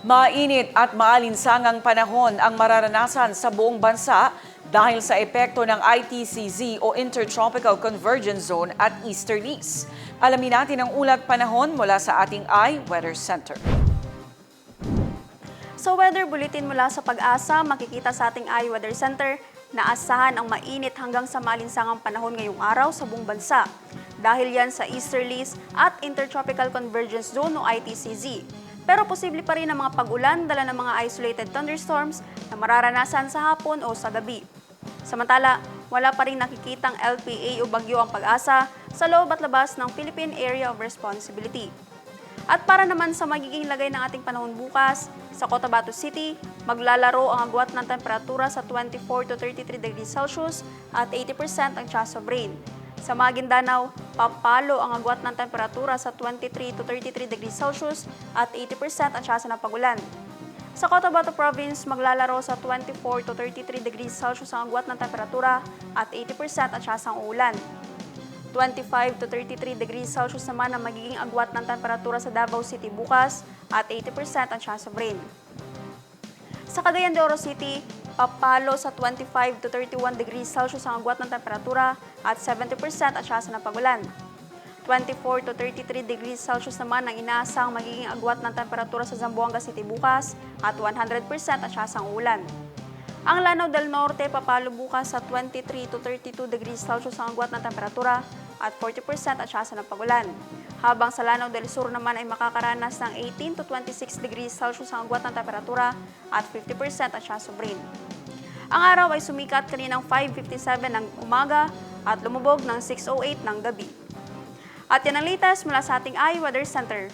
Mainit at maalinsangang panahon ang mararanasan sa buong bansa dahil sa epekto ng ITCZ o Intertropical Convergence Zone at Easterlies. Alamin natin ang ulat panahon mula sa ating iWeather Center. Sa weather bulletin mula sa pag-asa, makikita sa ating iWeather Center na asahan ang mainit hanggang sa malinsangang panahon ngayong araw sa buong bansa. Dahil yan sa Easterlies at Intertropical Convergence Zone o ITCZ. Pero posible pa rin ang mga pag-ulan dala ng mga isolated thunderstorms na mararanasan sa hapon o sa gabi. Samantala, wala pa rin nakikitang LPA o bagyo ang pag-asa sa loob at labas ng Philippine Area of Responsibility. At para naman sa magiging lagay ng ating panahon bukas, sa Cotabato City, maglalaro ang agwat ng temperatura sa 24 to 33 degrees Celsius at 80% ang chance of rain. Sa Maguindanao, papalo ang agwat ng temperatura sa 23 to 33 degrees Celsius at 80% ang chance ng pagulan. Sa Cotabato Province, maglalaro sa 24 to 33 degrees Celsius ang agwat ng temperatura at 80% ang chance ng uulan. 25 to 33 degrees Celsius naman ang magiging agwat ng temperatura sa Davao City bukas at 80% ang chance of rain. Sa Cagayan de Oro City, papalo sa 25 to 31 degrees Celsius ang agwat ng temperatura at 70% ang chance ng pagulan. 24 to 33 degrees Celsius naman ang inaasang magiging agwat ng temperatura sa Zamboanga City bukas at 100% ang chance ng ulan. Ang Lanao del Norte papalo bukas sa 23 to 32 degrees Celsius ang agwat ng temperatura at 40% ang chance ng pagulan. Habang sa Lanao del Sur naman ay makakaranas ng 18 to 26 degrees Celsius ang agwat ng temperatura at 50% ang of rain. Ang araw ay sumikat kaninang 5.57 ng umaga at lumubog ng 6.08 ng gabi. At yan ang latest mula sa ating iWeather Center.